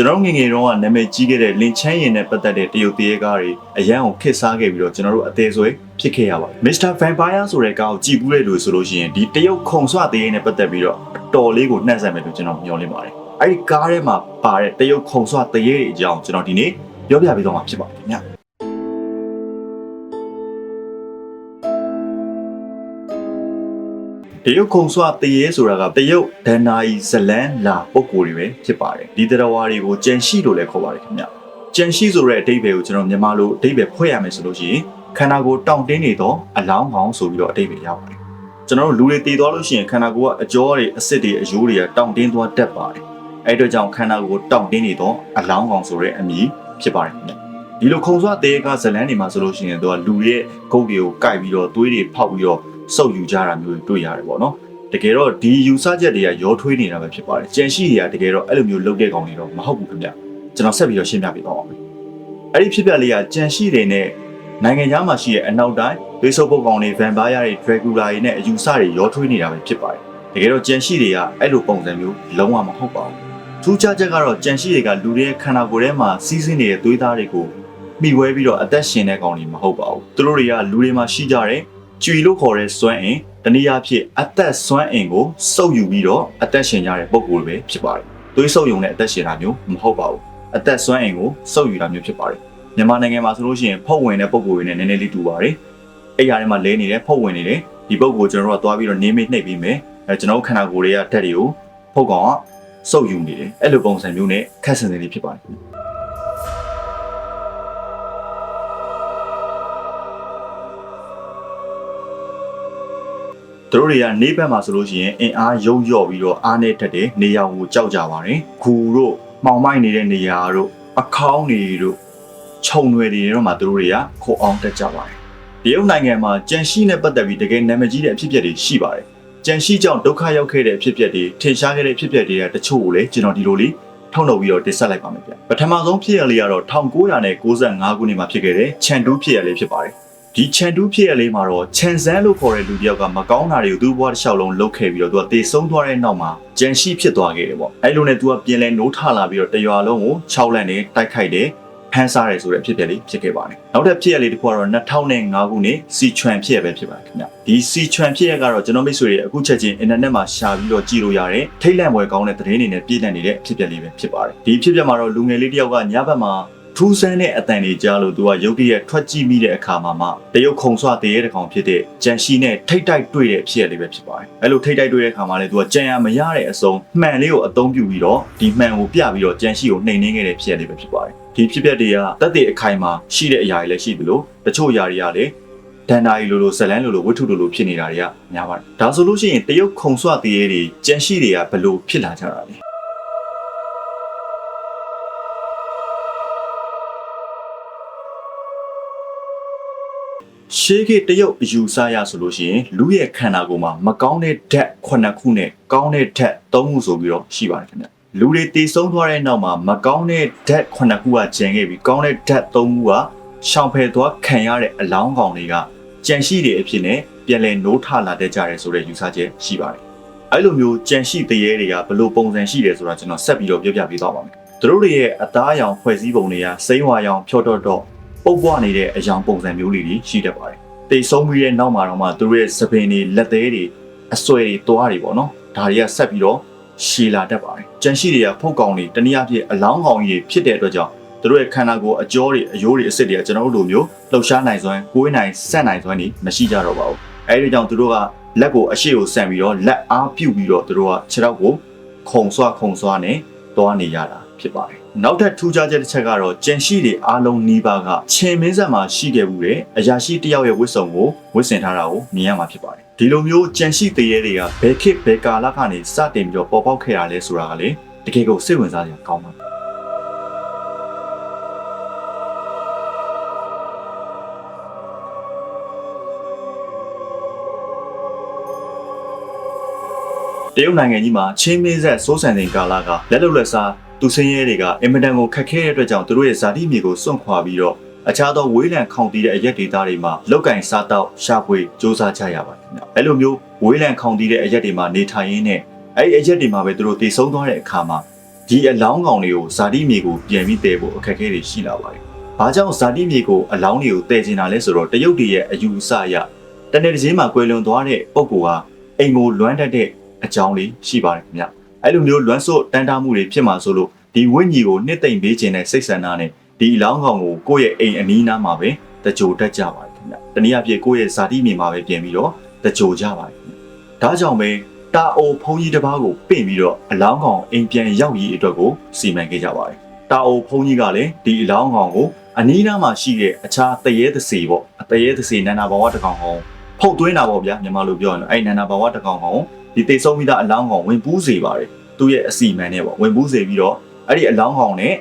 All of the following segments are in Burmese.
ကျွန်တော်ငယ်ငယ်တုန်းကနာမည်ကြီးခဲ့တဲ့လင်ချမ်းရင်နဲ့ပတ်သက်တဲ့တရုတ်တရေကားတွေအရန်ကိုခစ်စားခဲ့ပြီးတော့ကျွန်တော်တို့အသေးဆွဲဖြစ်ခဲ့ရပါတယ်။ Mr. Vampire ဆိုတဲ့ကားကိုကြည့်ဘူးတဲ့လူဆိုလို့ရှိရင်ဒီတရုတ်ခုံဆွတရေနဲ့ပတ်သက်ပြီးတော့အတော်လေးကိုနှံ့ဆက်မယ်လို့ကျွန်တော်မျှော်လင့်ပါတယ်။အဲ့ဒီကားထဲမှာပါတဲ့တရုတ်ခုံဆွတရေတွေအကြောင်းကျွန်တော်ဒီနေ့ပြောပြပေးတော့မှာဖြစ်ပါတယ်ခင်ဗျာ။ တရုတ်ခုံဆွတရေဆိုတာကတရုတ်ဒန်နာယီဇလန်လာပုံကိုယ်တွေပဲဖြစ်ပါတယ်ဒီတရဝါတွေကိုကြံရှိလို့လည်းခေါ်ပါတယ်ခင်ဗျကြံရှိဆိုတဲ့အဓိပ္ပာယ်ကိုကျွန်တော်မြန်မာလိုအဓိပ္ပာယ်ဖွဲ့ရမယ်ဆိုလို့ရှိရင်ခန္ဓာကိုယ်တောင့်တင်းနေသောအလောင်းကောင်းဆိုပြီးတော့အဓိပ္ပာယ်ရပါတယ်ကျွန်တော်တို့လူတွေတည်သွားလို့ရှိရင်ခန္ဓာကိုယ်ကအကြောတွေအစစ်တွေအယိုးတွေကတောင့်တင်းသွားတတ်ပါတယ်အဲ့အတွက်ကြောင့်ခန္ဓာကိုယ်တောင့်တင်းနေသောအလောင်းကောင်းဆိုတဲ့အမည်ဖြစ်ပါတယ်ခင်ဗျဒီလိုခုံဆွတေကဇလန်းနေမှာဆိုလို့ရှိရင်သူကလူရဲ့ဂုတ်တွေကိုကိုက်ပြီးတော့သွေးတွေဖောက်ပြီးတော့ စုပ်ယူကြတာမျိုးတွေ့ရတယ်ပေါ့နော်တကယ်တော့ဒီယူဆချက်တွေကရောထွေးနေတာပဲဖြစ်ပါတယ်ကြံရှိတွေကတကယ်တော့အဲ့လိုမျိုးလုပ်တဲ့ကောင်တွေတော့မဟုတ်ဘူးခင်ဗျကျွန်တော်ဆက်ပြီးတော့ရှင်းပြပေးတော့အောင်အဲ့ဒီဖြစ်ပျက်လေးကကြံရှိတွေနဲ့နိုင်ငံခြားမှာရှိတဲ့အနောက်တိုင်းဘေးဆုပ်ပုတ်ကောင်တွေဗန်ပါယာတွေဒရဂူလာတွေနဲ့အယူဆတွေရောထွေးနေတာပဲဖြစ်ပါတယ်တကယ်တော့ကြံရှိတွေကအဲ့လိုပုံစံမျိုးလုံးဝမဟုတ်ပါဘူးထူးခြားချက်ကတော့ကြံရှိတွေကလူတွေရဲ့ခန္ဓာကိုယ်ထဲမှာစီးဆင်းနေတဲ့သွေးသားတွေကိုမိဝဲပြီးတော့အသက်ရှင်တဲ့ကောင်တွေမဟုတ်ပါဘူးသူတို့တွေကလူတွေမှာရှိကြတဲ့ ကြွေလို့ခေါ်တဲ့စွမ်းအင်တနည်းအားဖြင့်အသက်စွမ်းအင်ကိုစုပ်ယူပြီးတော့အသက်ရှင်ကြတဲ့ပုံကိုယ်ပဲဖြစ်ပါတယ်။သွေးစုပ်ယုံနဲ့အသက်ရှင်တာမျိုးမဟုတ်ပါဘူး။အသက်စွမ်းအင်ကိုစုပ်ယူတာမျိုးဖြစ်ပါတယ်။မြန်မာနိုင်ငံမှာဆိုလို့ရှိရင်ဖုတ်ဝင်တဲ့ပုံကိုယ်တွေနဲ့နည်းနည်းလေးတူပါတယ်။အဲ့ရထဲမှာလဲနေတဲ့ဖုတ်ဝင်နေတဲ့ဒီပုံကိုယ်ကျွန်တော်တို့ကသွားပြီးတော့နေမိနှိပ်ပြီးမယ်။အဲကျွန်တော်ခန္ဓာကိုယ်တွေကဓာတ်တွေကိုဖုတ်ကောင်ကစုပ်ယူနေတယ်။အဲ့လိုပုံစံမျိုးနဲ့ခက်ဆင်စင်လေးဖြစ်ပါတယ်။ သူတို့တွေကနေဘက်မှာဆိုလို့ရှိရင်အင်အားယုံကျော့ပြီးတော့အားနဲ့တက်တယ်နေရာကိုကြောက်ကြပါတယ်ဂူတို့မှောင်မိုက်နေတဲ့နေရာတို့အခေါင်းတွေတို့ခြုံတွေတွေတော့မှသူတို့တွေကခိုအောင်တက်ကြပါတယ်တရုတ်နိုင်ငံမှာကြံရှိနဲ့ပတ်သက်ပြီးတကယ်နာမည်ကြီးတဲ့အဖြစ်အပျက်တွေရှိပါတယ်ကြံရှိကြောင့်ဒုက္ခရောက်ခဲ့တဲ့အဖြစ်အပျက်တွေထင်ရှားခဲ့တဲ့အဖြစ်အပျက်တွေကတချို့ကိုလည်းကျွန်တော်ဒီလိုလေးထုတ်လုပ်ပြီးတော့တင်ဆက်လိုက်ပါမယ်ဗျပထမဆုံးဖြစ်ရလေးကတော့1995ခုနှစ်မှာဖြစ်ခဲ့တဲ့ချန်တူးဖြစ်ရလေးဖြစ်ပါတယ် ဒီချန်တူးဖြစ်ရလေးမှာတော့ချန်ဆန်းလို့ခေါ်တဲ့လူတစ်ယောက်ကမကောင်းတာတွေကိုသူ့ဘဝတစ်လျှောက်လုံးလုပ်ခဲ့ပြီးတော့သူကတေဆုံးသွားတဲ့နောက်မှာကြံရှိဖြစ်သွားခဲ့တယ်ပေါ့အဲ့လိုနဲ့သူကပြင်လဲနိုးထလာပြီးတော့တရွာလုံးကို6လက်နဲ့တိုက်ခိုက်တယ်ဖန်စားတယ်ဆိုတဲ့အဖြစ်အပျက်လေးဖြစ်ခဲ့ပါတယ်နောက်ထပ်ဖြစ်ရလေးတစ်ခုကတော့2005ခုနှစ်စီချွန်ဖြစ်ရပဲဖြစ်ပါတယ်ခင်ဗျဒီစီချွန်ဖြစ်ရကတော့ကျွန်တော်မိတ်ဆွေတွေအခုချက်ချင်းအင်တာနက်မှာရှာပြီးတော့ကြည့်လို့ရတဲ့ထိတ်လန့်ပွဲကောင်းတဲ့သတင်းတွေနဲ့ပြည့်နှက်နေတဲ့အဖြစ်အပျက်လေးပဲဖြစ်ပါတယ်ဒီဖြစ်ပျက်မှာတော့လူငယ်လေးတစ်ယောက်ကညဘက်မှာ ထူးဆန်းတဲ့အတန်တွေကြားလို့သူကရုတ်တရက်ထွက်ကြည့်မိတဲ့အခါမှာမှတရုတ်ခုံဆွတရေတကောင်ဖြစ်တဲ့ကြံရှိနဲ့ထိတ်တိုက်တွေ့တဲ့ဖြစ်ရလေးပဲဖြစ်ပါတယ်။အဲလိုထိတ်တိုက်တွေ့တဲ့အခါမှာလည်းသူကကြံရမရတဲ့အစုံမှန်လေးကိုအသုံးပြုပြီးတော့ဒီမှန်ကိုပြပြီးတော့ကြံရှိကိုနှိမ်နှင်းခဲ့တဲ့ဖြစ်ရလေးပဲဖြစ်ပါတယ်။ဒီဖြစ်ပျက်တွေကတက်တဲ့အခိုင်မှာရှိတဲ့အရာတွေလည်းရှိသလိုတချို့အရာတွေကလည်းဒန်နာရီလိုလိုဇလန်းလိုလိုဝတ္ထုလိုလိုဖြစ်နေတာတွေကများပါတယ်။ဒါဆိုလို့ရှိရင်တရုတ်ခုံဆွတရေတွေကြံရှိတွေကဘယ်လိုဖြစ်လာကြတာလဲ။ ရှေးခေတ်တရုတ်အယူဆရဆိုလို့ရှိရင်လူရဲ့ခန္ဓာကိုယ်မှာမကောင်းတဲ့ဓာတ်9ခုနဲ့ကောင်းတဲ့ဓာတ်3ခုဆိုပြီးတော့ရှိပါတယ်ခင်ဗျလူတွေတည်ဆုံးသွားတဲ့နောက်မှာမကောင်းတဲ့ဓာတ်9ခုကကျန်ခဲ့ပြီးကောင်းတဲ့ဓာတ်3ခုကရှောင်ဖယ်သွားခံရတဲ့အလောင်းကောင်တွေကကြံရှိတွေအဖြစ်နဲ့ပြန်လည်နိုးထလာတတ်ကြတယ်ဆိုတဲ့ယူဆချက်ရှိပါတယ်အဲ့လိုမျိုးကြံရှိတရေတွေကဘယ်လိုပုံစံရှိတယ်ဆိုတာကျွန်တော်ဆက်ပြီးတော့ပြောပြပေးသွားပါမယ်သူတို့တွေရဲ့အသားအရောင်ဖွဲ့စည်းပုံတွေကစိမ့်ဝါရောင်ဖြော့တော့တော့ ပုတ်ပွားနေတဲ့အယောင်ပုံစံမျိုးလေးတွေရှိတတ်ပါတယ်။တိတ်ဆုံးပြီးတဲ့နောက်မှာတော့မှသူတို့ရဲ့သပင်တွေလက်သေးတွေအဆွဲတွေသွားတွေပေါ့နော်။ဒါတွေကဆက်ပြီးတော့ရှည်လာတတ်ပါတယ်။ကြံရှိတွေကဖုတ်ကောင်တွေတနည်းအားဖြင့်အလောင်းကောင်ကြီးဖြစ်တဲ့အတွက်ကြောင့်သူတို့ရဲ့ခန္ဓာကိုယ်အကြောတွေအယိုးတွေအစစ်တွေကကျွန်တော်တို့လိုမျိုးလှုပ်ရှားနိုင်စွမ်းကိုယ်နိုင်ဆက်နိုင်စွမ်းတွေမရှိကြတော့ပါဘူး။အဲဒီကြောင့်သူတို့ကလက်ကိုအရှိကိုဆန်ပြီးတော့လက်အားပြုတ်ပြီးတော့သူတို့ကခြေထောက်ကိုခုံဆွခုံဆွနဲ့သွားနေရတာဖြစ်ပါတယ် နောက်ထပ်ထူးခြားချက်တစ်ချက်ကတော့ကြံရှိတွေအားလုံးနီးပါးကချင်းမင်းဆက်မှာရှိခဲ့မှုတဲ့အရာရှိတယောက်ရဲ့ဝတ်စုံကိုဝတ်ဆင်ထားတာကိုမြင်ရမှာဖြစ်ပါတယ်ဒီလိုမျိုးကြံရှိတရေတွေကဘယ်ခေတ်ဘယ်ကာလကနေစတင်ပြီးတော့ပေါ်ပေါက်ခဲ့တာလဲဆိုတာကလေတကယ်ကိုစိတ်ဝင်စားစရာကောင်းပါတယ်တရုတ်နိုင်ငံကြီးမှာချင်းမင်းဆက်စိုးစံတဲ့ကာလကလက်လုံလက်စား သူစင်းရဲတွေကအင်မတန်ကိုခက်ခဲတဲ့အတွက်ကြောင့်သူတို့ရဲ့ဇာတိမြေကိုစွန့်ခွာပြီးတော့အခြားသောဝေးလံခေါင်တီးတဲ့အရက်ဒေသတွေမှာလောက်ကင်စားတော့ရှာဖွေစ조사ကြရပါတယ်ခင်ဗျ။အဲ့လိုမျိုးဝေးလံခေါင်တီးတဲ့အရက်တွေမှာနေထိုင်ရင်းနဲ့အဲ့ဒီအရက်တွေမှာပဲသူတို့တည်ဆုံးသွားတဲ့အခါမှာဒီအလောင်းကောင်တွေကိုဇာတိမြေကိုပြန်ပြီးတည်ဖို့အခက်အခဲတွေရှိလာပါတယ်။ဘာကြောင့်ဇာတိမြေကိုအလောင်းတွေကိုတည်ကျင်တာလဲဆိုတော့တရုတ်တွေရဲ့အယူအဆအရတနေ့တစ်ချိန်မှာကွယ်လွန်သွားတဲ့ပုံကောအိမ်ကိုလွမ်းတတ်တဲ့အကြောင်းလေးရှိပါတယ်ခင်ဗျ။ အဲ့လိုမျိုးလွမ်းစို့တန်တားမှုတွေဖြစ်မှာဆိုလို့ဒီဝိညာဉ်ကိုနှစ်သိမ့်ပေးခြင်းနဲ့စိတ်ဆန္ဒနဲ့ဒီအလောင်းကောင်ကိုကိုယ့်ရဲ့အိမ်အနီးနားမှာပဲတကြိုတက်ကြပါတယ်ခင်ဗျ။တနည်းအားဖြင့်ကိုယ့်ရဲ့ဇာတိမြေမှာပဲပြင်ပြီးတော့တကြိုကြပါတယ်ခင်ဗျ။ဒါကြောင့်ပဲတာအိုဖုန်ကြီးတစ်ပါးကိုပင့်ပြီးတော့အလောင်းကောင်အိမ်ပြန်ရောက်ရေးအတွက်ကိုစီမံခဲ့ကြပါတယ်။တာအိုဖုန်ကြီးကလည်းဒီအလောင်းကောင်ကိုအနီးနားမှာရှိတဲ့အခြားတရေသစီပေါ့အတရေသစီနန္ဒဘဝတစ်ကောင်ကောင်ဖုတ်သွင်းတာပေါ့ဗျာမြန်မာလိုပြောရင်အဲ့နန္ဒဘဝတစ်ကောင်ကောင် ဒီတိတ်ဆုံးမိသားအလောင်းကောင်ဝင်ပူးစေပါတယ်သူ့ရဲ့အစီမံနဲ့ပေါ့ဝင်ပူးစေပြီးတော့အဲ့ဒီအလောင်းကောင်နဲ့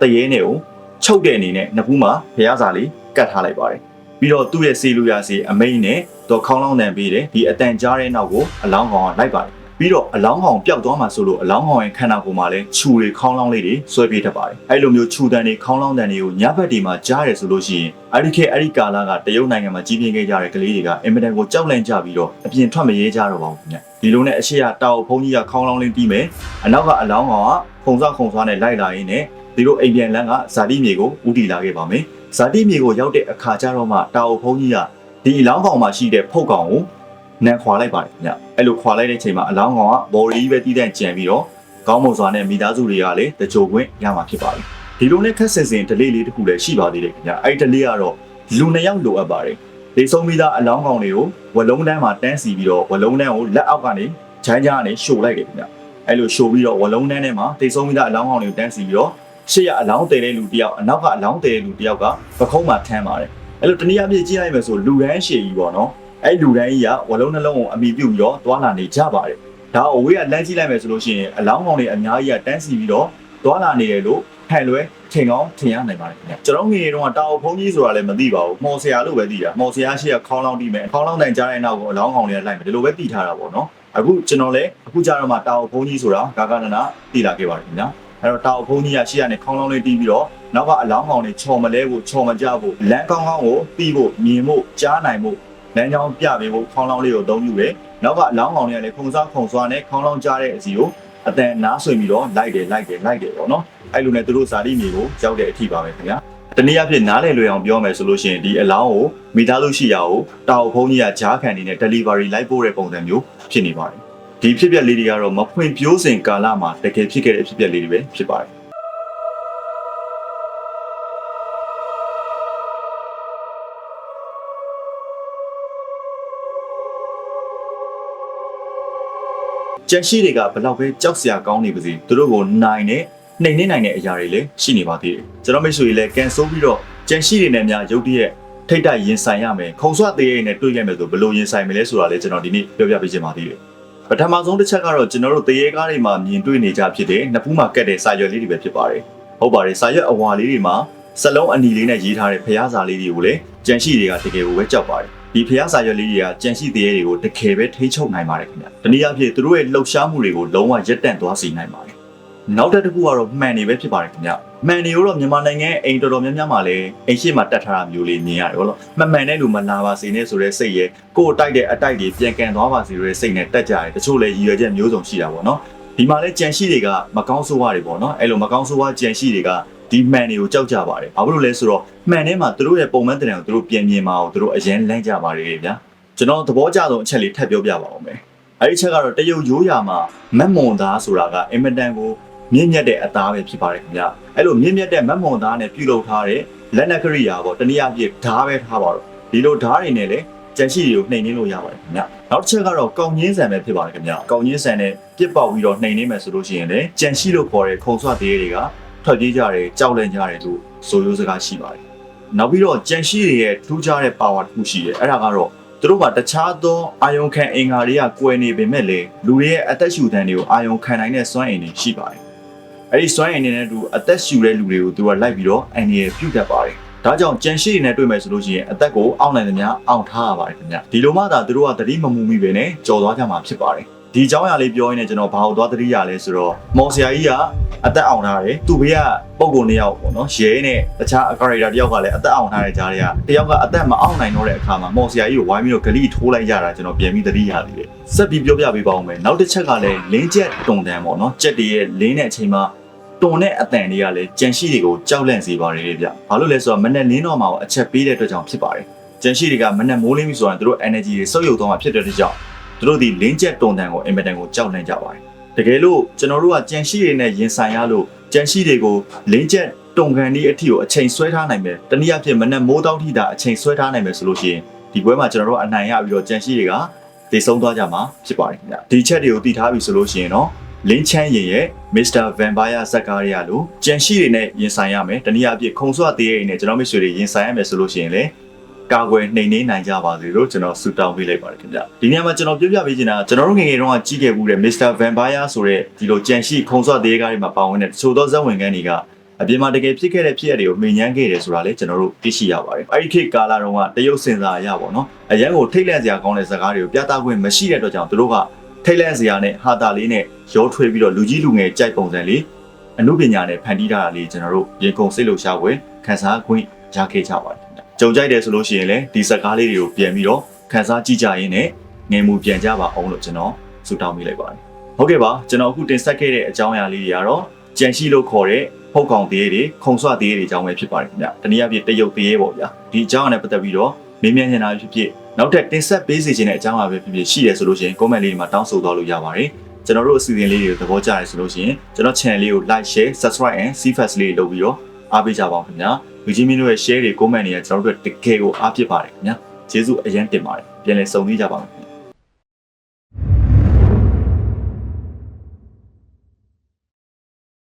တရေနဲ့ကိုချုပ်တဲ့အနေနဲ့နှစ်ဖူးမှာဖျားစာလေးကတ်ထားလိုက်ပါတယ်ပြီးတော့သူ့ရဲ့စီလူရစီအမိန်နဲ့တော့ခေါင်းလောင်းတန်ပေးတယ်ဒီအတန်ကြားတဲ့နောက်ကိုအလောင်းကောင်ကလိုက်ပါတယ် ပြီးတော့အလောင်းကောင်ပျောက်သွားမှဆိုလို့အလောင်းကောင်ရဲ့ခန္ဓာကိုယ်မှာလည်းခြူတွေခေါင်းလောင်းလေးတွေဆွဲပြေးတတ်ပါတယ်အဲ့လိုမျိုးခြူတန်တွေခေါင်းလောင်းတန်တွေကိုညဘက်တွေမှာကြားရတယ်ဆိုလို့ရှိရင်အဲ့ဒီခေတ်အဲ့ဒီကာလကတရုတ်နိုင်ငံမှာကြီးပြင်းခဲ့ကြတဲ့ကလေးတွေကအင်မတန်ကိုကြောက်လန့်ကြပြီးတော့အပြင်ထွက်မရဲကြတော့ပါဘူးခင်ဗျဒီလိုနဲ့အရှိရတာအုပ်ဖုန်းကြီးကခေါင်းလောင်းလေးပြီးမယ်အနောက်ကအလောင်းကောင်ကခုံစောက်ခုံဆွားနဲ့လိုက်လာရင်းနဲ့ဒီလိုအိမ်ပြန်လန်းကဇာတိမြေကိုဦးတည်လာခဲ့ပါမယ်ဇာတိမြေကိုရောက်တဲ့အခါကျတော့မှတာအုပ်ဖုန်းကြီးကဒီအလောင်းကောင်မှာရှိတဲ့ဖုတ်ကောင်ကို နန်ခွာလိုက်ပါတယ်ခင်ဗျအဲ့လိုခွာလိုက်တဲ့ချိန်မှာအလောင်းကောင်ကဘော်ရီပဲတီးတန့်ကြံပြီးတော့ကောင်းမွန်စွာနဲ့မိသားစုတွေကလည်းတကြိုခွင့်ရမှာဖြစ်ပါတယ်ဒီလိုနဲ့ခက်ဆင်ဆင်ဒလေးလေးတစ်ခုလည်းရှိပါသေးတယ်ခင်ဗျအဲ့ဒီဒလေးကတော့လူနှစ်ယောက်လိုအပ်ပါတယ်ဒေဆုံးမိသားအလောင်းကောင်တွေကိုဝလုံးတန်းမှာတန်းစီပြီးတော့ဝလုံးတန်းကိုလက်အောက်ကနေဂျိုင်းကြားကနေရှို့လိုက်တယ်ခင်ဗျအဲ့လိုရှို့ပြီးတော့ဝလုံးတန်းထဲမှာဒေဆုံးမိသားအလောင်းကောင်တွေကိုတန်းစီပြီးတော့ရှေ့ကအလောင်းတည်တဲ့လူတစ်ယောက်အနောက်ကအလောင်းတည်တဲ့လူတစ်ယောက်ကပခုံးမှာထမ်းပါတယ်အဲ့လိုတနည်းအားဖြင့်ကြည့်လိုက်မယ်ဆိုလူရန်ရှည်ကြီးပေါ့နော် အဲ့လူတိုင်းကြီးကဝလုံးနှလုံးကိုအမိပြုတ်ပြီးတော့တွာလာနေကြပါတယ်ဒါအဝေးကလမ်းကြည့်လိုက်မယ်ဆိုလို့ရှိရင်အလောင်းကောင်တွေအများကြီးကတန်းစီပြီးတော့တွာလာနေတယ်လို့ဖန်လွဲထင်ကောင်းထင်ရနိုင်ပါတယ်ခင်ဗျကျွန်တော်ငယ်တုန်းကတာအုပ်ဖုံးကြီးဆိုတာလည်းမသိပါဘူးမော်ဆရာလို့ပဲသိတာမော်ဆရာရှိကခေါင်းလောင်းတီးမယ်ခေါင်းလောင်းတိုင်ကြားတဲ့နောက်ကိုအလောင်းကောင်တွေကလိုက်မယ်ဒီလိုပဲသိထားတာပေါ့နော်အခုကျွန်တော်လည်းအခုကြတော့မှတာအုပ်ဖုံးကြီးဆိုတာဂါဂနနာသိလာခဲ့ပါတယ်ခင်ဗျအဲ့တော့တာအုပ်ဖုံးကြီးကရှိရနေခေါင်းလောင်းလေးတီးပြီးတော့နောက်ကအလောင်းကောင်တွေချော်မလဲဖို့ချော်မကြဖို့လမ်းကောင်းကောင်းကိုပြီးဖို့မြင်ဖို့ကြားနိုင်ဖို့ လမ်းကြောင်းပြပေးဖို့ခေါင်းလောင်းလေးကိုအသုံးပြုတယ်နောက်ကအလောင်းကောင်တွေကလည်းခုံစားခုံစွာနဲ့ခေါင်းလောင်းကြားတဲ့အစီကိုအတန်နားဆွေပြီးတော့လိုက်တယ်လိုက်တယ်လိုက်တယ်ပေါ့နော်အဲ့လိုနဲ့သူတို့ဇာတိမြေကိုရောက်တဲ့အထိပါပဲခင်ဗျာတနည်းအားဖြင့်နားလည်လွယ်အောင်ပြောမယ်ဆိုလို့ရှိရင်ဒီအလောင်းကိုမိသားစုရှိရာကိုတာအုပ်ဖုံးကြီးကဂျားခံနေနဲ့ delivery လိုက်ပို့တဲ့ပုံစံမျိုးဖြစ်နေပါတယ်ဒီဖြစ်ပျက်လေးတွေကတော့မဖွင့်ပြိုးစဉ်ကာလမှာတကယ်ဖြစ်ခဲ့တဲ့အဖြစ်ပျက်လေးတွေပဲဖြစ်ပါတယ် ကြက်ရှိတွေကဘလောက်ပဲကြောက်စရာကောင်းနေပါစေသူတို့ကိုနိုင်နဲ့နှိမ်နှင်းနိုင်တဲ့အရာတွေလည်းရှိနေပါသေးတယ်ကျွန်တော်မိတ်ဆွေတွေလည်းကန်ဆိုးပြီးတော့ကြက်ရှိတွေနဲ့များရုပ်တရက်ထိတ်တိုက်ရင်ဆိုင်ရမယ်ခုံဆွသေးရဲ့နဲ့တွေ့ရမယ်ဆိုဘယ်လိုရင်ဆိုင်မလဲဆိုတာလည်းကျွန်တော်ဒီနေ့ပြောပြပေးချင်ပါသေးတယ်ပထမဆုံးတစ်ချက်ကတော့ကျွန်တော်တို့တရေကားတွေမှာမြင်တွေ့နေကြဖြစ်တဲ့နှစ်ဖူးမှာကတ်တဲ့စာရွက်လေးတွေပဲဖြစ်ပါတယ်ဟုတ်ပါတယ်စာရွက်အဝါလေးတွေမှာစလုံးအနီလေးနဲ့ရေးထားတဲ့ဖျားစာလေးတွေကိုလည်းကြံရှိတွေကတကယ်ကိုပဲကြောက်ပါတယ် ဒီဖျားစာရွက်လေးတွေကကြံရှိသေးရဲ့တွေကိုတကယ်ပဲထိ ंछ ုပ်နိုင်ပါတယ်ခင်ဗျ။တနည်းအားဖြင့်သူတို့ရဲ့လှုပ်ရှားမှုတွေကိုလုံးဝရပ်တန့်သွားစေနိုင်ပါတယ်။နောက်တစ်ခုကတော့မှန်နေပဲဖြစ်ပါတယ်ခင်ဗျ။မှန်နေတော့မြန်မာနိုင်ငံအိမ်တော်တော်များများမှာလည်းအိမ်ရှိမှာတက်ထားတာမျိုးလေးမြင်ရတယ်ဟုတ်လား။မမှန်တဲ့လူမလာပါစေနဲ့ဆိုတဲ့စိတ်ရဲ့ကိုယ်တိုက်တဲ့အတိုက်တွေပြန်ကန်သွားပါစေဆိုတဲ့စိတ်နဲ့တက်ကြတယ်။တချို့လည်းရည်ရွယ်ချက်မျိုးစုံရှိတာပေါ့နော်။ဒီမှာလည်းကြံရှိတွေကမကောင်းဆိုးဝါးတွေပေါ့နော်။အဲ့လိုမကောင်းဆိုးဝါးကြံရှိတွေက ဒီမှန်တွေကိုကြောက်ကြပါတယ်။ဘာဖြစ်လို့လဲဆိုတော့မှန်ထဲမှာသူတို့ရဲ့ပုံမှန်တံကိုသူတို့ပြင်မြင်မအောင်သူတို့အရင်လန့်ကြပါတယ်ဗျာ။ကျွန်တော်သဘောကျဆုံးအချက်လေးထပ်ပြောပြပါဦးမယ်။အဲဒီချက်ကတော့တရုတ်ရိုးရာမှာမက်မွန်သားဆိုတာကအင်မတန်ကိုမြင့်မြတ်တဲ့အသားပဲဖြစ်ပါတယ်ခင်ဗျ။အဲ့လိုမြင့်မြတ်တဲ့မက်မွန်သားနဲ့ပြုလုပ်ထားတဲ့လက်နက်ကရိယာပေါ့တနည်းအားဖြင့်ဓားပဲထားပါတော့။ဒီလိုဓားတွေနဲ့လည်းကြံရှိတွေကိုနှိမ်နှင်းလို့ရပါတယ်ခင်ဗျ။နောက်တစ်ချက်ကတော့ကောင်းငင်းဆန်ပဲဖြစ်ပါတယ်ခင်ဗျ။ကောင်းငင်းဆန်နဲ့ပြစ်ပေါက်ပြီးတော့နှိမ်နှင်းမယ်ဆိုလို့ရှိရင်လည်းကြံရှိလို့ခေါ်တဲ့ခုံဆွသေးတွေက ထွက်ပြေးကြတယ်ကြောက်လန့်ကြတယ်လို့ဆိုရိုးစကားရှိပါတယ်။နောက်ပြီးတော့ကြံရှိတွေရဲ့ထူးခြားတဲ့ power တစ်ခုရှိတယ်။အဲ့ဒါကတော့သူတို့ကတခြားသောအာယုံခံအင်္ဂါတွေကကွယ်နေပေမဲ့လေလူတွေရဲ့အသက်ရှူတန်တွေကိုအာယုံခံနိုင်တဲ့စွမ်းအင်တွေရှိပါတယ်။အဲ့ဒီစွမ်းအင်တွေနဲ့အတူအသက်ရှူတဲ့လူတွေကိုသူကလိုက်ပြီးတော့အန်ရပြုတ်တတ်ပါတယ်။ဒါကြောင့်ကြံရှိတွေနဲ့တွေ့မယ်ဆိုလို့ရှိရင်အသက်ကိုအောင့်နိုင်သမျှအောင့်ထားရပါတယ်ခင်ဗျ။ဒီလိုမှသာသူတို့ကတတိမမူမိပဲနဲ့ကြော်သွားကြမှာဖြစ်ပါတယ်။ ဒီအကြောင်းအရာလေးပြောရင်းနဲ့ကျွန်တော်ဘာလို့သွားသတိရလဲဆိုတော့မော်ဆရာကြီးကအသက်အောင်ထားတယ်သူဘေးကပုံကိုနှစ်ယောက်ပေါ့နော်ရဲနဲ့တခြားအကာရီတာတယောက်ကလည်းအသက်အောင်ထားတဲ့ကြားတွေကတယောက်ကအသက်မအောင်နိုင်တော့တဲ့အခါမှာမော်ဆရာကြီးကိုဝိုင်းပြီးတော့ဂလိထိုးလိုက်ရတာကျွန်တော်ပြန်ပြီးသတိရသေးတယ်ဆက်ပြီးပြောပြပေးပါဦးမယ်နောက်တစ်ချက်ကလည်းလင်းချက်တုံတန်ပေါ့နော်ကြက်တွေရဲ့လင်းတဲ့အချိန်မှာတွန်တဲ့အတန်တွေကလည်းကြံရှိတွေကိုကြောက်လန့်စေပါတယ်လေဗျဘာလို့လဲဆိုတော့မနဲ့လင်းတော့မှာကိုအချက်ပေးတဲ့အတွက်ကြောင့်ဖြစ်ပါတယ်ကြံရှိတွေကမနဲ့မိုးလင်းပြီဆိုရင်တို့ energy တွေဆုပ်ယုပ်သွားမှာဖြစ်တဲ့အတွက်ကြောင့် တို့ဒီလင်းချက်တွန်တန်ကိုအင်မတန်ကိုကြောက်လန့်ကြပါတယ်တကယ်လို့ကျွန်တော်တို့ကကြံရှိတွေနဲ့ရင်ဆိုင်ရလို့ကြံရှိတွေကိုလင်းချက်တုံကန်ဒီအထီကိုအချိန်ဆွဲထားနိုင်မယ်တနည်းအားဖြင့်မနဲ့မိုးတောင်းထိတာအချိန်ဆွဲထားနိုင်မယ်ဆိုလို့ရှိရင်ဒီပွဲမှာကျွန်တော်တို့အနိုင်ရပြီးတော့ကြံရှိတွေကတည်ဆုံးသွားကြမှာဖြစ်ပါတယ်ခင်ဗျဒီချက်တွေကိုတည်ထားပြီဆိုလို့ရှိရင်တော့လင်းချမ်းရင်ရဲ့ Mr. Vampire ဇက်ကားရလို့ကြံရှိတွေနဲ့ရင်ဆိုင်ရမယ်တနည်းအားဖြင့်ခုံဆွသေးရည်နဲ့ကျွန်တော်မိတ်ဆွေတွေရင်ဆိုင်ရမယ်ဆိုလို့ရှိရင်လေ ကာကွယ်နှိမ်နှင်းနိုင်ကြပါစေလို့ကျွန်တော်ဆုတောင်းပေးလိုက်ပါတယ်ခင်ဗျဒီနေရာမှာကျွန်တော်ပြောပြပေးချင်တာကကျွန်တော်တို့ငယ်ငယ်တုန်းကကြီးခဲ့မှုတဲ့ Mr. Vampire ဆိုတဲ့ဒီလိုကြံရှိခုံဆွသေးကားတွေမှာပါဝင်တဲ့တချို့သောဇက်ဝင်ခန်းတွေကအပြင်မှာတကယ်ဖြစ်ခဲ့တဲ့ဖြစ်ရတွေကိုမှင်ညမ်းခဲ့တယ်ဆိုတာလေကျွန်တော်တို့သိရှိရပါတယ်အဲ့ဒီခေတ်ကာလတုန်းကတရုတ်စင်စာအရပေါ့နော်အရန်ကိုထိတ်လန့်စရာကောင်းတဲ့ဇာတ်ကားတွေကိုပြသခွင့်မရှိတဲ့အတွက်ကြောင့်သူတို့ကထိတ်လန့်စရာနဲ့ဟာတာလေးနဲ့ရောထွေးပြီးတော့လူကြီးလူငယ်ကြိုက်ပုံစံလေးအမှုပညာနဲ့ဖန်တီးထားတာလေးကျွန်တော်တို့ရင်ကုန်စိတ်လှုပ်ရှားပွဲခန်းစားခွင့်ရခဲ့ကြပါတယ်ခင်ဗျ။ ကြုံကြိုက်တယ်ဆိုလို့ရှိရင်လည်းဒီစကားလေးတွေကိုပြန်ပြီးတော့ခန်းစားကြည့်ကြရင်းနဲ့ငယ်မှုပြန်ကြပါအောင်လို့ကျွန်တော်ဆုတောင်းမိလိုက်ပါတယ်။ဟုတ်ကဲ့ပါကျွန်တော်အခုတင်ဆက်ခဲ့တဲ့အကြောင်းအရာလေးတွေကတော့ကြံရှိလို့ခေါ်တဲ့ဖုတ်ကောင်သေးတွေခုံဆွသေးတွေအကြောင်းပဲဖြစ်ပါတယ်ခင်ဗျ။တနည်းအားဖြင့်တရုတ်သေးပေါ့ဗျာ။ဒီအကြောင်းအရာနဲ့ပတ်သက်ပြီးတော့မေးမြန်းနေတာဖြစ်ဖြစ်နောက်ထပ်တင်ဆက်ပေးစီခြင်းတဲ့အကြောင်းအရာပဲဖြစ်ဖြစ်ရှိတယ်ဆိုလို့ရှိရင် comment လေးတွေမှာတောင်းဆိုသွားလို့ရပါတယ်။ကျွန်တော်တို့အစီအစဉ်လေးတွေကိုသဘောကျတယ်ဆိုလို့ရှိရင်ကျွန်တော် channel လေးကို like share subscribe and see first လေးလုပ်ပြီးတော့အားပေးကြပါဦးခင်ဗျာ။ လူကြီးမင်းတို့ရဲ့ share တွေ comment တွေကကျွန်တော်တို့တကယ်ကိုအားဖြစ်ပါတယ်ခင်ဗျာ။ကျေးဇူးအရင်တင်ပါတယ်။ပြန်လည်ဆုံသေးကြပါမယ်